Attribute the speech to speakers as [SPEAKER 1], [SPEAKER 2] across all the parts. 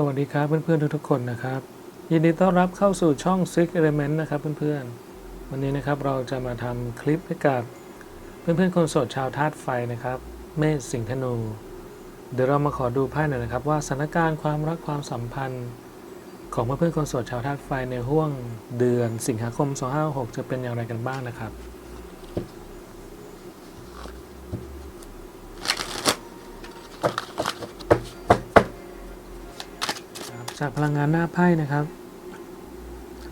[SPEAKER 1] สวัสดีครับเพื่อนๆทุกๆคนนะครับยินดีต้อนรับเข้าสู่ช่อง Six Element นะครับเพื่อนๆ วันนี้นะครับเราจะมาทำคลิปให้กับเพื่อนๆคนโสดชาวธาตุไฟนะครับ เมษสิงห์ธนู เดี๋ยวเรามาขอดูไพ่หน่อยนะครับ ว่าสถานการณ์ความรักความสัมพันธ์ ของเพื่อนๆคนโสดชาวธาตุไฟในห่วงเดือนสิงหาคม 2566 จะเป็นอย่างไรกันบ้างนะครับ ครับ จากพลังงานหน้าไพ่นะครับ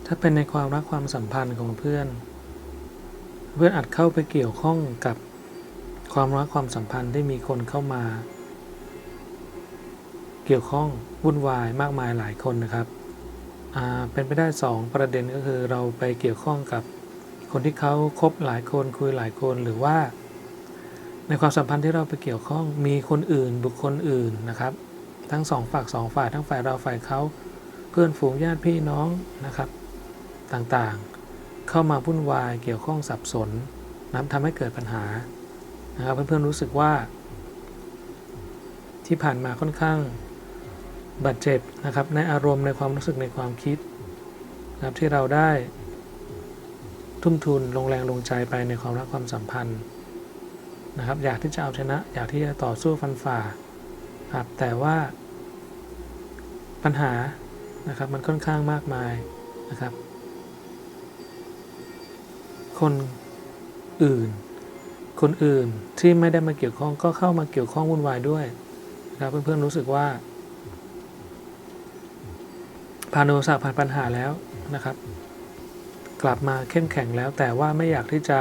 [SPEAKER 1] ถ้าเป็นในความรักความสัมพันธ์ของเพื่อน เพื่อนอาจเข้าไปเกี่ยวข้องกับความรักความสัมพันธ์ที่มีคนเข้ามา เกี่ยวข้องวุ่นวายมากมายหลายคนนะครับเป็นไปได้สองประเด็นก็คือเราไปเกี่ยวข้องกับคนที่เขาคบหลายคนคุยหลายคนหรือว่า ในความสัมพันธ์ที่เราไปเกี่ยวข้องมีคนอื่นบุคคลอื่นนะครับ ทั้งสองฝ่ายสองฝ่ายทั้งฝ่ายเราฝ่ายเขาเพื่อนฝูงญาติพี่น้องนะครับ ต่างๆ เข้ามาวุ่นวายเกี่ยวข้องสับสนนะทำให้เกิดปัญหานะครับเพื่อนๆรู้สึกว่า ที่ผ่านมาค่อนข้างบาดเจ็บนะครับในอารมณ์ในความรู้สึกในความคิดนะครับที่เราได้ ทุ่มทุนลงแรงลงใจไปในความรักความสัมพันธ์นะครับ อยากที่จะเอาชนะ อยากที่จะต่อสู้ฟันฝ่า ครับแต่ว่าปัญหานะครับมันค่อนข้างมากมายนะครับ คนอื่น คนอื่นที่ไม่ได้มาเกี่ยวข้องก็เข้ามาเกี่ยวข้องวุ่นวายด้วยนะครับเพื่อนๆรู้สึกว่าผ่านอุปสรรคผ่านปัญหาแล้วนะครับ กลับมาเข้มแข็งแล้ว แต่ว่าไม่อยากที่จะ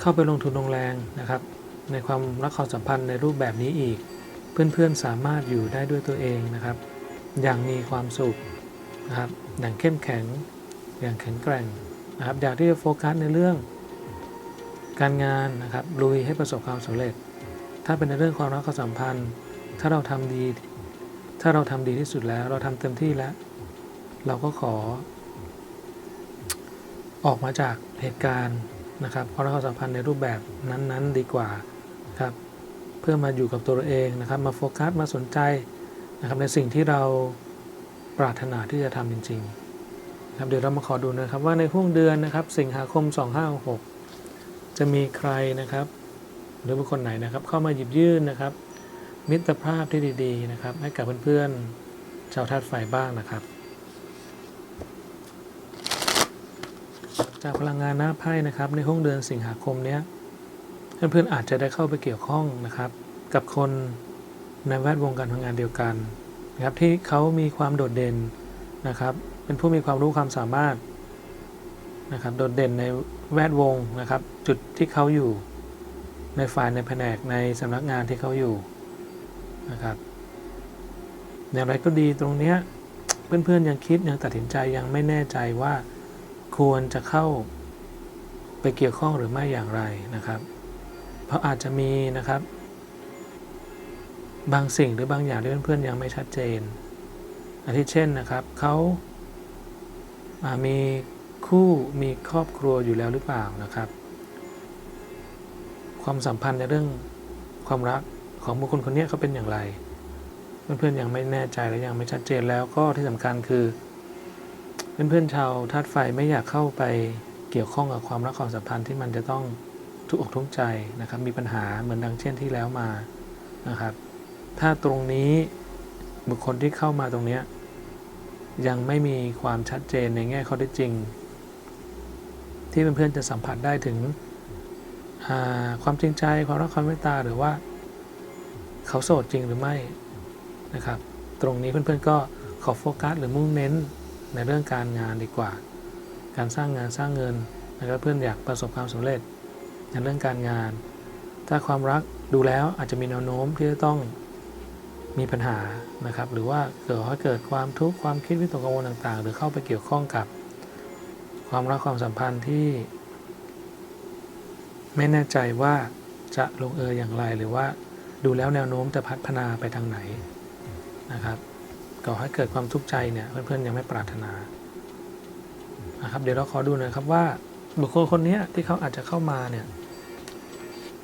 [SPEAKER 1] เข้าไปลงทุนลงแรงนะครับ ในความรักความสัมพันธ์ในรูปแบบนี้อีก เพื่อนๆสามารถอยู่ได้ด้วยตัวเองนะครับ อย่างมีความสุขนะครับอย่างเข้มแข็งอย่างแข็งแกร่งนะครับอยากที่จะโฟกัสในเรื่องการงานนะครับลุยให้ประสบความสำเร็จ ถ้าเป็นในเรื่องความรักความสัมพันธ์ ถ้าเราทำดี ถ้าเราทำดีที่สุดแล้ว เราทำเต็มที่แล้ว เราก็ขอ ออกมาจากเหตุการณ์นะครับความรักความสัมพันธ์ในรูปแบบนั้น ๆ ดีกว่าครับ พื่อมาอยู่กับตัวเราเองนะครับ มาโฟกัสมาสนใจนะครับในสิ่งที่เราปรารถนาที่จะทำจริงๆนะครับเดี๋ยวเรามาขอดูนะครับว่าในห่วงเดือนนะครับ สิงหาคม 2566 จะมีใครนะครับ หรือบุคคลไหนนะครับ เข้ามาหยิบยื่นนะครับ มิตรภาพที่ดีๆนะครับ ให้กับเพื่อนๆชาวธาตุไฟบ้างนะครับ จากพลังงานหน้าไพ่นะครับ ในห้องเดือนสิงหาคมเนี้ย เพื่อนๆอาจจะได้เข้าไปเกี่ยวข้องนะครับ กับคนในแวดวงการทำงานเดียวกันนะครับที่เขามีความโดดเด่นนะครับ เป็นผู้มีความรู้ความสามารถนะครับโดดเด่นในแวดวงนะครับ จุดที่เขาอยู่ในฝ่ายในแผนกในสำนักงานที่เขาอยู่นะครับอย่างไรก็ดีตรงเนี้ยเพื่อนๆยังคิดยังตัดสินใจยังไม่แน่ใจว่าควรจะเข้าไปเกี่ยวข้องหรือไม่อย่างไรนะครับ เพราะอาจจะมีนะครับ บางสิ่งหรือบางอย่างที่เพื่อนๆยังไม่ชัดเจนอาทิเช่นนะครับเขาามีคู่มีครอบครัวอยู่แล้วหรือเปล่านะครับ ความสัมพันธ์ในเรื่องความรักของบุคคลคนนี้เขาเป็นอย่างไร เพื่อนๆยังไม่แน่ใจและยังไม่ชัดเจนแล้วก็ที่สำคัญคือ เพื่อนๆชาวธาตุไฟไม่อยากเข้าไปเกี่ยวข้องกับความรักความสัมพันธ์ที่มันจะต้อง ทุกอกทุกใจนะครับ มีปัญหาเหมือนดังเช่นที่แล้วมานะครับ ถ้าตรงนี้บุคคลที่เข้ามาตรงนี้ยังไม่มีความชัดเจนในแง่ข้อเท็จจริง ที่เพื่อนๆจะสัมผัสได้ถึงความจริงใจความรักความเมตตาหรือว่า เขาโสดจริงหรือไม่นะครับ ตรงนี้เพื่อนๆก็ขอโฟกัสหรือมุ่งเน้นในเรื่องการงานดีกว่า การสร้างงานสร้างเงินนะครับเพื่อนอยากประสบความสำเร็จ ในเรื่องการงาน ถ้าความรักดูแล้วอาจจะมีแนวโน้มที่จะต้องมีปัญหานะครับ หรือว่าเกิดให้เกิดความทุกข์ความคิดวิตกกังวลต่างๆ หรือเข้าไปเกี่ยวข้องกับ ความรักความสัมพันธ์ที่ ไม่แน่ใจว่าจะลงเอยอย่างไร หรือว่าดูแล้วแนวโน้มจะพัฒนาไปทางไหนนะครับก่อให้เกิดความทุกข์ใจเนี่ยเพื่อนๆยังไม่ปรารถนานะครับ เดี๋ยวเราขอดูหน่อยครับว่าบุคคลคนนี้ที่เขาอาจจะเข้ามาเนี่ย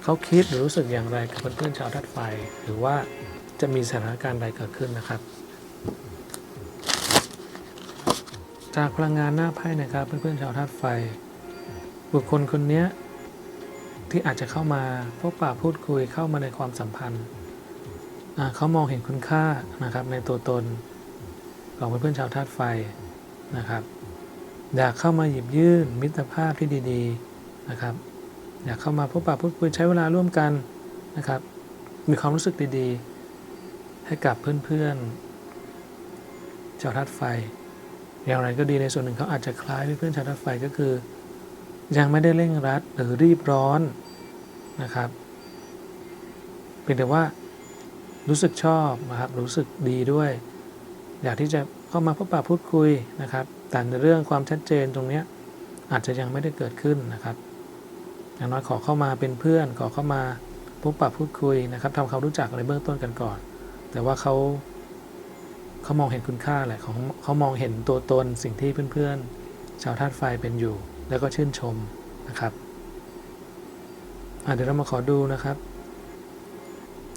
[SPEAKER 1] เขาคิดหรือรู้สึกอย่างไรกับเพื่อนๆชาวธาตุไฟ หรือว่าจะมีสถานการณ์ใดเกิดขึ้นนะครับ จากพลังงานหน้าไพ่นะครับเพื่อนๆชาวธาตุไฟ บุคคลคนนี้ที่อาจจะเข้ามาพบปะพูดคุยเข้ามาในความสัมพันธ์เขามองเห็นคุณค่านะครับในตัวตนของเพื่อนๆชาวธาตุไฟนะครับ อยากเข้ามาหยิบยื่นมิตรภาพที่ดี ๆนะครับ อยากเข้ามาพบปะพูดคุยใช้เวลาร่วมกันนะครับ มีความรู้สึกดีๆ ให้กับเพื่อนๆ ชาวธาตุไฟ อย่างไรก็ดีในส่วนหนึ่งเขาอาจจะคล้ายเพื่อนๆชาวธาตุไฟก็คือ ยังไม่ได้เร่งรัดหรือรีบร้อนนะครับเพียงแต่ว่ารู้สึกชอบนะครับรู้สึกดีด้วย อยากที่จะเข้ามาพบปะพูดคุยนะครับ แต่ในเรื่องความชัดเจนตรงนี้อาจจะยังไม่ได้เกิดขึ้นนะครับ อย่างน้อยขอเข้ามาเป็นเพื่อน ขอเข้ามาพบปะพูดคุยนะครับทำความรู้จักในเบื้องต้นกันก่อน แต่ว่าเขาเขามองเห็นคุณค่าแหละของเขามองเห็นตัวตนสิ่งที่เพื่อนๆ ชาวธาตุไฟเป็นอยู่ แล้วก็ชื่นชมนะครับเดี๋ยวเรามาขอดูนะครับ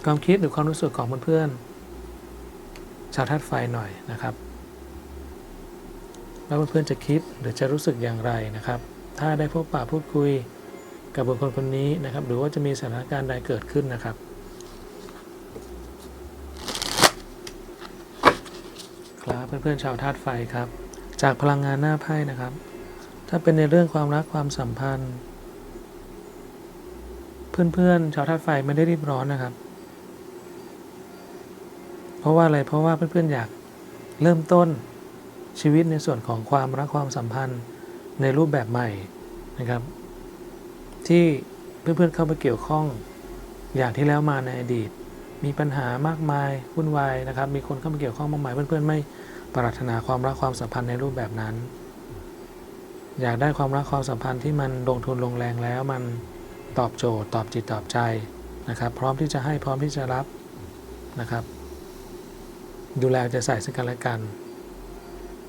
[SPEAKER 1] ความคิดหรือความรู้สึกของเพื่อนๆชาวธาตุไฟหน่อยนะครับว่าเพื่อนๆจะคิดหรือจะรู้สึกอย่างไรนะครับ ถ้าได้พบปะพูดคุย กับบุคคลคนนี้นะครับ หรือว่าจะมีสถานการณ์ใดเกิดขึ้นนะครับ ครับเพื่อนๆชาวธาตุไฟครับ จากพลังงานหน้าไพ่นะครับ ถ้าเป็นในเรื่องความรักความสัมพันธ์ เพื่อนๆชาวธาตุไฟไม่ได้รีบร้อนนะครับ เพราะว่าอะไรเพราะว่าเพื่อนๆอยากเริ่มต้นชีวิตในส่วนของความรักความสัมพันธ์ในรูปแบบใหม่นะครับ ที่เพื่อนๆเข้าไปเกี่ยวข้องอย่างที่แล้วมาในอดีต มีปัญหามากมายวุ่นวายนะครับ มีคนเข้ามาเกี่ยวข้องมากมายเพื่อนๆไม่ปรารถนาความรักความสัมพันธ์ในรูปแบบนั้น อยากได้ความรักความสัมพันธ์ที่มันลงทุนลงแรงแล้วมันตอบโจทย์ ตอบจิตตอบใจนะครับ พร้อมที่จะให้พร้อมที่จะรับนะครับ ดูแลจะใส่ซึ่งกันและกัน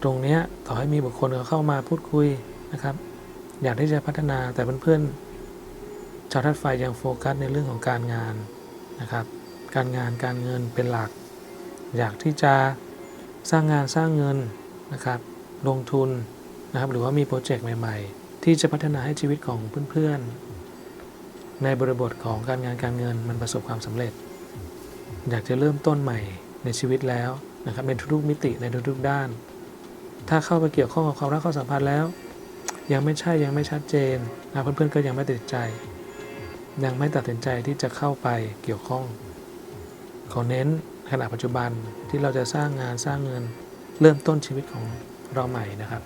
[SPEAKER 1] ตรงนี้ต่อให้มีบุคคลเขาเข้ามาพูดคุยนะครับ อยากที่จะพัฒนาแต่เพื่อนๆาวธาตุไฟยังโฟกัสในเรื่องของการงานนะครับ การงานการเงินเป็นหลัก อยากที่จะสร้างงานสร้างเงินนะครับ ลงทุนนะครับ หรือว่ามีโปรเจกต์ใหม่ๆ ที่จะพัฒนาให้ชีวิตของเพื่อนๆ ในบริบทของการงานการเงินมันประสบความสำเร็จ อยากจะเริ่มต้นใหม่ในชีวิตแล้วนะครับในทุกๆมิติในทุกๆด้าน ถ้าเข้าไปเกี่ยวข้องกับความรักความสัมพันธ์แล้ว ยังไม่ใช่ยังไม่ชัดเจนนะเพื่อนๆก็ยังไม่ตัดใจ ยังไม่ตัดสินใจที่จะเข้าไปเกี่ยวข้องขอเน้นขณะปัจจุบันที่เราจะสร้างงานสร้างเงินเริ่มต้นชีวิตของเราใหม่นะครับ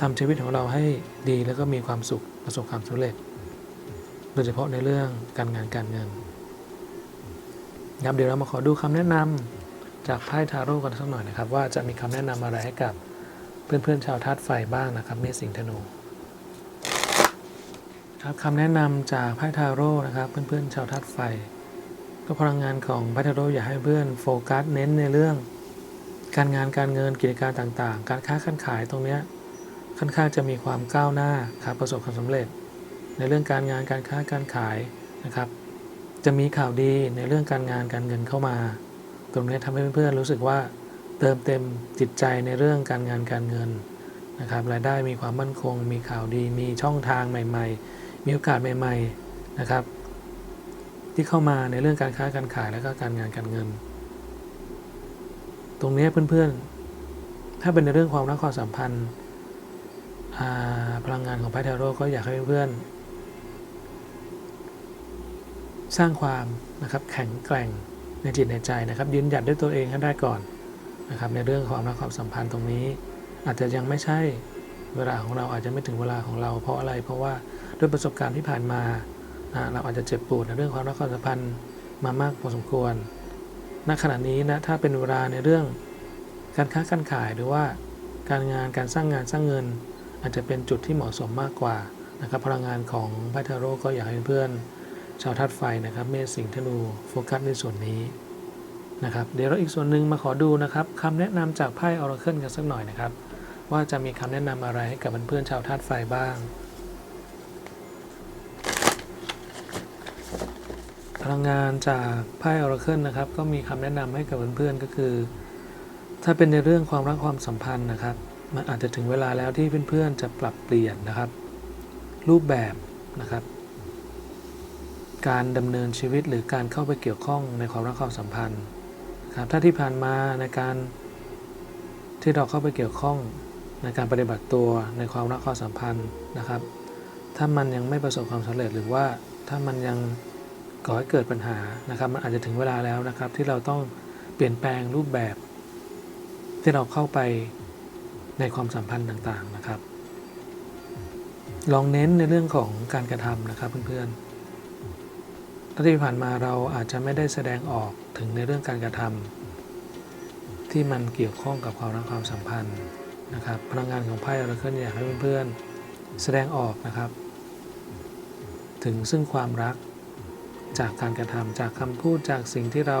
[SPEAKER 1] ทำชีวิตของเราให้ดีแล้วก็มีความสุขประสบความสำเร็จ โดยเฉพาะในเรื่องการงานการเงินครับเดี๋ยวเรามาขอดูคำแนะนำจากไพ่ทาโร่กันสักหน่อยนะครับ ว่าจะมีคำแนะนำอะไรให้กับเพื่อนๆชาวธาตุไฟบ้างนะครับเมสิงห์ธนู ครับคำแนะนำจากไพ่ทาโร่นะครับ เพื่อนๆชาวธาตุไฟ ก็พลังงานของไพ่ทาโร่อยากให้เพื่อนโฟกัสเน้นในเรื่อง การงานการเงินกิจการต่างๆ การค้าการขายตรงเนี้ยค่อนข้างจะมีความก้าวหน้าครับประสบความสำเร็จ ในเรื่องการงานการค้าการขายนะครับ จะมีข่าวดีในเรื่องการงานการเงินเข้ามา ตรงนี้ทำให้เพื่อนๆรู้สึกว่าเติมเต็มจิตใจในเรื่องการงานการเงินนะครับรายได้มีความมั่นคง มีข่าวดี มีช่องทางใหม่ ๆ มีโอกาสใหม่ๆนะครับ ที่เข้ามาในเรื่องการค้าการขายและก็การงานการเงิน ตรงนี้เพื่อนๆ ถ้าเป็นในเรื่องความรักความสัมพันธ์พลังงานของไพ่เทโร่ก็อยากให้เพื่อนๆ สร้างความนะครับแข็งแกร่งในจิตในใจนะครับ ยืนหยัดด้วยตัวเองให้ได้ก่อนนะครับ ในเรื่องของความรักความสัมพันธ์ตรงนี้ อาจจะยังไม่ใช่เวลาของเราอาจจะไม่ถึงเวลาของเรา เพราะอะไรเพราะว่า ด้วยประสบการณ์ที่ผ่านมานะเราอาจจะเจ็บปวดในเรื่องความรักความสัมพันธ์มามากพอสมควร ณ ขณะนี้นะ ถ้าเป็นเวลาในเรื่องการค้าการขายหรือว่าการงานการสร้างงานสร้างเงิน อาจจะเป็นจุดที่เหมาะสมมากกว่านะครับ พลังงานของไพ่ทโรก็อยากให้เพื่อนชาวธาตุไฟนะครับ เมษสิงห์ธนูโฟกัสในส่วนนี้นะครับ เดี๋ยวเราอีกส่วนหนึ่งมาขอดูนะครับคำแนะนำจากไพ่ออราเคิลกันสักหน่อยนะครับ ว่าจะมีคำแนะนำอะไรให้กับเพื่อนๆชาวธาตุไฟบ้าง พลังงานจากไพ่ออราเคิลนะครับ ก็มีคำแนะนำให้กับเพื่อนๆก็คือ ถ้าเป็นในเรื่องความรักความสัมพันธ์นะครับ มันอาจจะถึงเวลาแล้วที่เพื่อนๆจะปรับเปลี่ยนนะครับ รูปแบบนะครับ การดำเนินชีวิตหรือการเข้าไปเกี่ยวข้องในความรักความสัมพันธ์ครับถ้าที่ผ่านมาในการที่เราเข้าไปเกี่ยวข้องในการปฏิบัติตัวในความรักความสัมพันธ์นะครับ ถ้ามันยังไม่ประสบความสำเร็จหรือว่าถ้ามันยัง ก่อให้เกิดปัญหานะครับ มันอาจจะถึงเวลาแล้วนะครับ ที่เราต้องเปลี่ยนแปลงรูปแบบ ที่เราเข้าไปในความสัมพันธ์ต่างๆนะครับ ลองเน้นในเรื่องของการกระทำนะครับเพื่อนๆที่ผ่านมาเราอาจจะไม่ได้แสดงออกถึงในเรื่องการกระทำที่มันเกี่ยวข้องกับความรักความสัมพันธ์นะครับ พลังงานของไพ่เราเคลื่อนอยากให้เพื่อนๆแสดงออกนะครับ ถึงซึ่งความรัก จากการกระทำจากคำพูดจากสิ่งที่เรา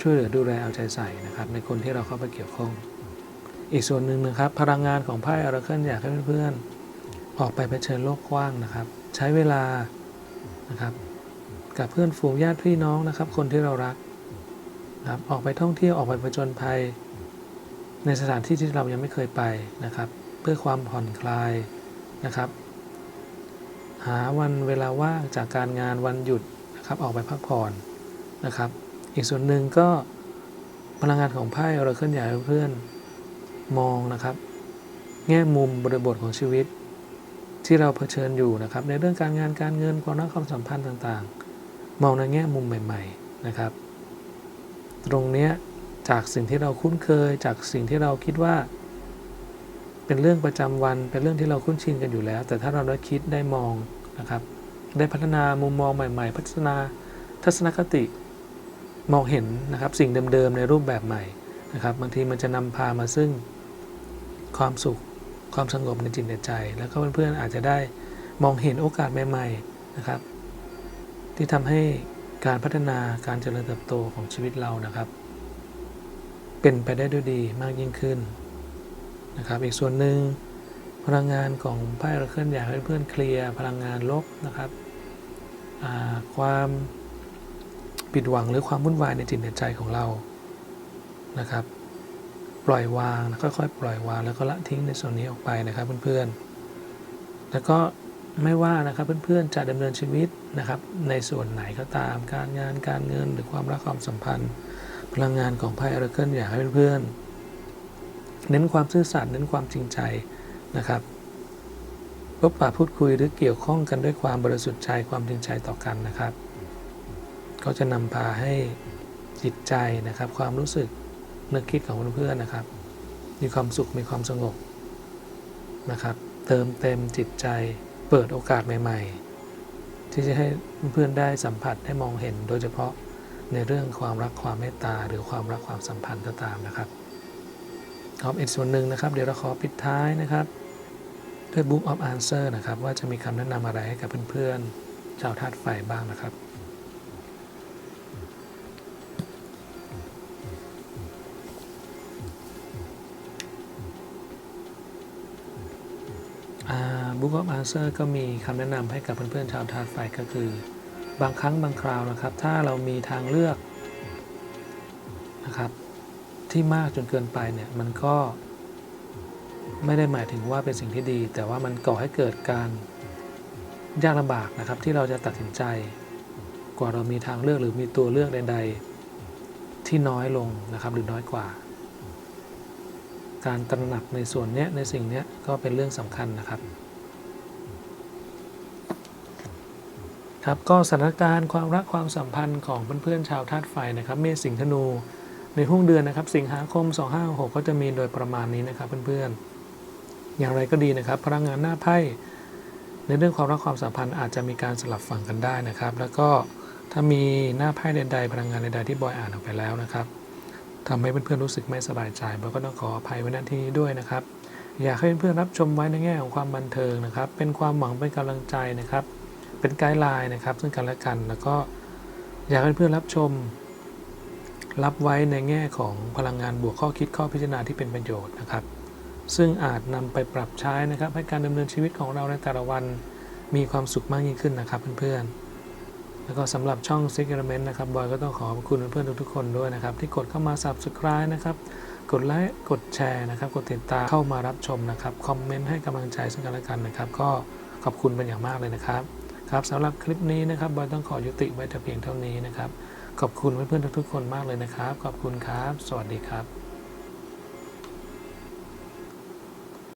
[SPEAKER 1] ช่วยเหลือดูแลเอาใจใส่นะครับ ในคนที่เราเข้าไปเกี่ยวข้อง อีกส่วนหนึ่งนะครับ พลังงานของไพ่อราเคิลอยากให้เพื่อนๆออกไปเผชิญโลกกว้างนะครับ ใช้เวลานะครับกับเพื่อนฝูงญาติพี่น้องนะครับ คนที่เรารักนะครับออกไปท่องเที่ยวออกไปผจญภัย ในสถานที่ที่เรายังไม่เคยไปนะครับ เพื่อความผ่อนคลายนะครับ หาวันเวลาว่างจากการงานวันหยุดนะครับออกไปพักผ่อนนะครับ อีกส่วนหนึ่งก็พลังงานของไพ่เราเคลื่อนอยากให้เพื่อนมองนะครับ แง่มุมบริบทของชีวิต ที่เราเผชิญอยู่นะครับ ในเรื่องการงานการเงินความรักความสัมพันธ์ต่างๆ มองในแง่มุมใหม่ ๆนะครับ ตรงเนี้ยจากสิ่งที่เราคุ้นเคยจากสิ่งที่เราคิดว่า เป็นเรื่องประจำวัน เป็นเรื่องที่เราคุ้นชินกันอยู่แล้ว แต่ถ้าเราได้คิดได้มองนะครับ ได้พัฒนามุมมองใหม่ ๆ พัฒนาทัศนคติมองเห็นนะครับ สิ่งเดิมๆในรูปแบบใหม่นะครับบางทีมันจะนำพามาซึ่งความสุข ความสงบในจิตในใจ แล้วก็เพื่อนๆอาจจะได้มองเห็นโอกาสใหม่ๆนะครับ ที่ทำให้การพัฒนาการเจริญเติบโตของชีวิตเรานะครับ เป็นไปได้ด้วยดีมากยิ่งขึ้น นะครับ อีกส่วนหนึ่งพลังงานของไพ่เราเคลื่อนอยากให้เพื่อนเคลียร์พลังงานลบนะครับความผิดหวังหรือความวุ่นวายในจิตในใจของเรานะครับ ปล่อยวางค่อยๆปล่อยวางแล้วก็ละทิ้งในส่วนนี้ออกไปนะครับเพื่อนๆแล้วก็ไม่ว่านะครับเพื่อนๆจะดำเนินชีวิตนะครับ ในส่วนไหนก็ตามการงานการเงินหรือความรักความสัมพันธ์ พลังงานของไพ่อราเคิลอยากให้เพื่อนๆ เน้นความซื่อสัตย์เน้นความจริงใจนะครับพบปะพูดคุยหรือเกี่ยวข้องกันด้วยความบริสุทธิ์ใจความจริงใจต่อกันนะครับ ก็จะนำพาให้จิตใจนะครับ ความรู้สึกนึกคิดของเพื่อนๆนะครับ มีความสุขมีความสงบนะครับ เติมเต็มจิตใจเปิดโอกาสใหม่ ๆ ที่จะให้เพื่อนได้สัมผัสได้มองเห็น โดยเฉพาะในเรื่องความรักความเมตตาหรือความรักความสัมพันธ์ก็ตามนะครับ ครับอีกส่วนหนึ่งนะครับ เดี๋ยวเราขอปิดท้ายนะครับด้วย Book of Answer นะครับ ว่าจะมีคำแนะนำอะไรให้กับเพื่อนๆชาวธาตุไฟบ้างนะครับบุ๊กออฟอาร์เซอร์ก็มีคำแนะนำให้กับเพื่อนๆชาวธาตุไฟก็คือ บางครั้งบางคราวนะครับ ถ้าเรามีทางเลือกนะครับ ที่มากจนเกินไปเนี่ยมันก็ไม่ได้หมายถึงว่าเป็นสิ่งที่ดี แต่ว่ามันก่อให้เกิดการยากลำบากนะครับ ที่เราจะตัดสินใจ กว่าเรามีทางเลือกหรือมีตัวเลือกใด ๆ ที่น้อยลงนะครับหรือน้อยกว่า การตระหนักในส่วนนี้ในสิ่งนี้ก็เป็นเรื่องสำคัญนะครับครับก็สถานการณ์ความรักความสัมพันธ์ของเพื่อนๆชาวธาตุไฟนะครับ เมษสิงห์ธนู ในห้วงเดือนนะครับ สิงหาคม 2566ก็จะมีโดยประมาณนี้นะครับเพื่อนๆ อย่างไรก็ดีนะครับ พลังงานหน้าไพ่ในเรื่องความรักความสัมพันธ์อาจจะมีการสลับฝั่งกันได้นะครับ แล้วก็ถ้ามีหน้าไพ่ใดๆพลังงานใดๆที่บอยอ่านออกไปแล้วนะครับทำให้เพื่อนๆรู้สึกไม่สบายใจบอยก็ต้องขออภัยไว้ณที่นี้ด้วยนะครับ อยากให้เพื่อนๆรับชมไว้ในแง่ของความบันเทิงนะครับ เป็นความหวังเป็นกำลังใจนะครับ เป็นไกด์ไลน์นะครับ ซึ่งกันและกันแล้วก็อยากให้เพื่อนรับชม รับไว้ในแง่ของพลังงานบวกข้อคิดข้อพิจารณาที่เป็นประโยชน์นะครับ ซึ่งอาจนำไปปรับใช้นะครับ ให้การดำเนินชีวิตของเราในแต่ละวันมีความสุขมากยิ่งขึ้นนะครับเพื่อนๆ แล้วก็สำหรับช่อง s e c เ r e m e n t นะครับบอยก็ต้องขอบคุณเพื่อนๆทุกๆคนด้วยนะครับ ที่กดเข้ามา subscribe นะครับ กดไลค์กดแชร์นะครับ กดติดตามเข้ามารับชมนะครับคอมเมนต์ให้กำลังใจซึ่งกันและกันนะครับ ก็ขอบคุณเป็นอย่างมากเลยนะครับครับสำหรับคลิปนี้นะครับบอยต้องขอยุติไว้แต่เพียงเท่านี้นะครับ ขอบคุณเพื่อนๆทุกๆคนมากเลยนะครับ ขอบคุณครับ สวัสดีครับ